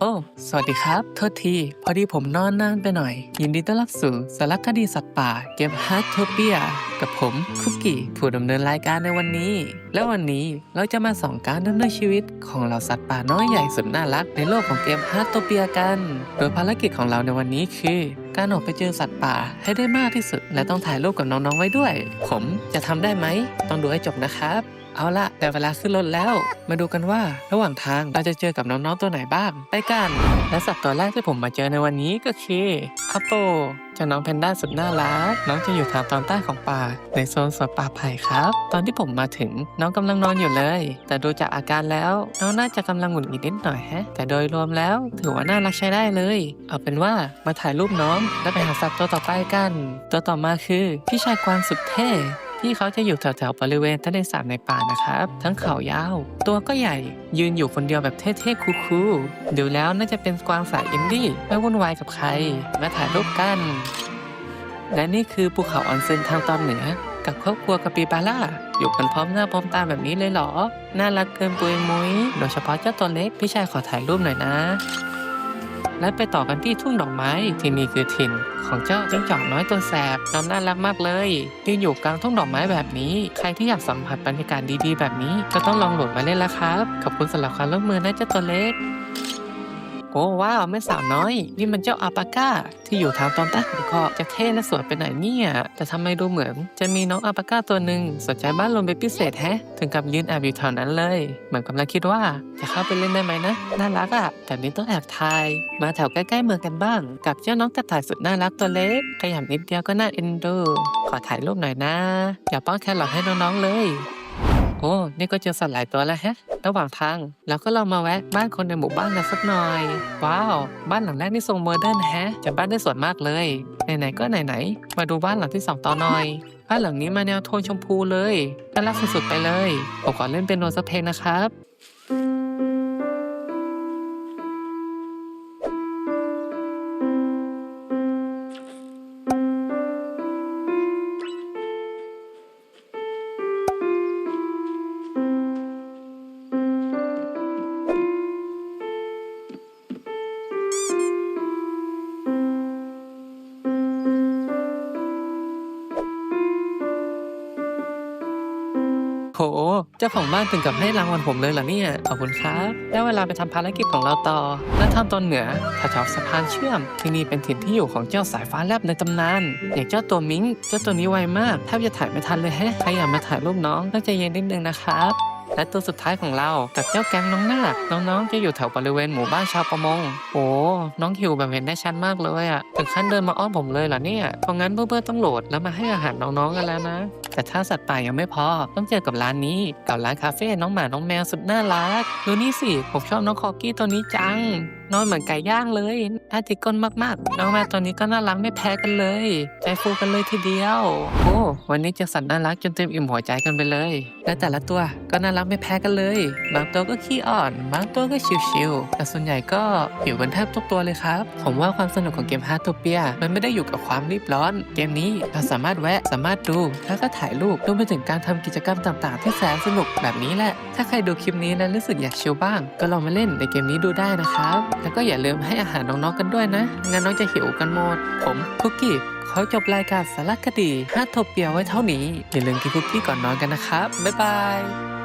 โอ้ สวัสดีครับ โทษที พอดีผมนอนนานไปหน่อย ยินดีต้อนรับสู่สารคดีสัตว์ป่า เกมฮาร์ t โทเปียกับผมคุกกี้ผู้ดำเนินรายการในวันนี้ และวันนี้เราจะมาส่องการดำเนินชีวิตของเหล่าสัตว์ป่าน้อยใหญ่สุดน่ารักในโลกของเกมฮาร์ t โทเปียกัน โดยภารกิจของเราในวันนี้คือ การออกไปเจอสัตว์ป่าให้ได้มากที่สุด และต้องถ่ายรูปกับน้องๆไว้ด้วย ผมจะทำได้ไหมต้องดูให้จบนะครับ เอาละแต่เวลาขึ้นรถแล้ว มาดูกันว่าระหว่างทางเราจะเจอกับน้องๆตัวไหนบ้าง ไปกัน และสัตว์ตัวแรกที่ผมมาเจอในวันนี้ก็คืออัปโปจ้าน้องแพนด้าสุดน่ารัก น้องจะอยู่ทางตอนใต้ของป่า ในโซนสวนป่าไผ่ครับ ตอนที่ผมมาถึงน้องกำลังนอนอยู่เลย แต่ดูจากอาการแล้ว น้องน่าจะกำลังหงุดหงิดนิดหน่อยฮะ แต่โดยรวมแล้วถือว่าน่ารักใช้ได้เลย เอาเป็นว่ามาถ่ายรูปน้อง แล้วไปหาสัตว์ตัวต่อไปกัน ตัวต่อมาคือพี่ชายกวางสุดเท่ ที่เขาจะอยู่แถวๆบริเวณทะเลสาบในป่านะครับ ทั้งเขายาว ตัวก็ใหญ่ ยืนอยู่คนเดียวแบบเท่ๆคูลๆดูแล้วน่าจะเป็นกวางสายอินดี้ไม่วุ่นวายกับใครมาถ่ายรูปกัน และนี่คือภูเขาออนเซนทางตอนเหนือ กับครอบครัวกาปิบาร่าอยู่กันพร้อมหน้าพร้อมตาแบบนี้เลยเหรอ น่ารักเกินปุยมุ้ยโดยเฉพาะเจ้าตัวเล็กพี่ชายขอถ่ายรูปหน่อยนะ และไปต่อกันที่ทุ่งดอกไม้ที่นี่คือถิ่น ของเจ้าจิ้งจอกน้อยตัวแสบน้องน่ารักมากเลยยืนอยู่กลางทุ่งดอกไม้แบบนี้ ใครที่อยากสัมผัสบรรยากาศดีๆ แบบนี้ ก็ต้องลองโหลดมาเล่นละครับ ขอบคุณสำหรับความร่วมมือนะเจ้าตัวเล็ก โอ้ว้าวแม่สาวน้อย นี่มันเจ้าอาปาก้า ที่อยู่ทางตอนใต้ของเกาะจะเท่และสวยไปไหนเนี่ย แต่ทำไมดูเหมือน จะมีน้องอาปาก้าตัวหนึ่งสนใจบ้านลมเป็นพิเศษแฮะ ถึงกับยืนแอบอยู่แถวนั้นเลย เหมือนกำลังคิดว่าจะเข้าไปเล่นได้ไหมนะ น่ารักอะ่ะแบบนี้ต้องแอบถ่าย มาแถวใกล้ๆเมืองกันบ้าง กับเจ้าน้องกระต่ายสุดน่ารักตัวเล็กขยับนิดเดียวก็น่าเอ็นดู ขอถ่ายรูปหน่อยนะ อย่าป้อนแครอทให้น้องๆเลย โอ้ นี่ก็เจอสัตว์หลายตัวแล้วแฮะ ระหว่างทางเราก็ลองมาแวะบ้านคนในหมู่บ้านกันสักหน่อย ว้าว บ้านหลังแรกนี่ทรงโมเดิร์นแฮะจัดบ้านได้สวยมากเลย ไหนๆก็ไหนๆ มาดูบ้านหลังที่สองต่อหน่อยบ้านหลังนี้มาแนวโทนชมพูเลยน่ารักสุดๆไปเลยผมขอเล่นเป็นโนสเพลงนะครับ โห เจ้าของบ้านถึงกับให้รางวัลผมเลยเหรอเนี่ย ขอบคุณครับ ได้เวลาไปทำภารกิจของเราต่อและทางตอนเหนือแถวๆสะพานเชื่อม ที่นี่เป็นถิ่นที่อยู่ของเจ้าสายฟ้าแลบในตำนาน อย่างเจ้าตัวมิง เจ้าตัวนี้ไวมากแทบจะถ่ายไม่ทันเลยแฮะ ใครอยากมาถ่ายรูปน้องต้องใจเย็นนิดนึงนะครับ และตัวสุดท้ายของเรากับเจ้าแก๊งน้องนาคน้องๆจะอยู่แถวบริเวณหมู่บ้านชาวประมงโอ้น้องหิวแบบเห็นได้ชัดมากเลยอะถึงขั้นเดินมาอ้อนผมเลยเหรอเนี่ยเพราะงั้นเพื่อนๆต้องโหลดแล้วมาให้อาหารน้องๆกันแล้วนะ แต่ถ้าสัตว์ป่ายังไม่พอต้องเจอกับร้านนี้กับร้านคาเฟ่น้องหมาน้องแมวสุดน่ารักดูนี่สิผมชอบน้องคอกี้ตัวนี้จัง น้อนเหมือนไก่ย่างเลยน่าติดก้นมากๆ น้องแมวตัวนี้ก็น่ารักไม่แพ้กันเลย ใจฟูกันเลยทีเดียว โอ้วันนี้เจอสัตว์น่ารักจนเต็มอิ่มหัวใจกันไปเลย และแต่ละตัวก็น่ารักไม่แพ้กันเลย บางตัวก็ขี้อ่อน บางตัวก็ชิวๆแต่ส่วนใหญ่ก็หิวกันแทบทุกตัวเลยครับ ผมว่าความสนุกของเกมฮาร์ t โ p เปียมันไม่ได้อยู่กับความรีบร้อน เกมนี้เราสามารถแวะสามารถดูแล้วก็ถ่ายรูปรวมไปถึงการทำกิจกรรมต่างๆ ที่แสนสนุกแบบนี้แหละ ถ้าใครดูคลิปนี้แล้วรู้สึกอยากชิลบ้าง ก็ลองมาเล่นในเกมนี้ดูได้นะครับแล้วก็อย่าลืมให้อาหารน้องๆกันด้วยนะ งั้นน้องจะหิวกันหมด ผมคุกกี้ขอจบรายการสารคดีฮาร์ t โ p เปียไว้เท่านี้ อย่าลืมกินคุกกี้ก่อนนอนกันนะครับ บ๊ายบาย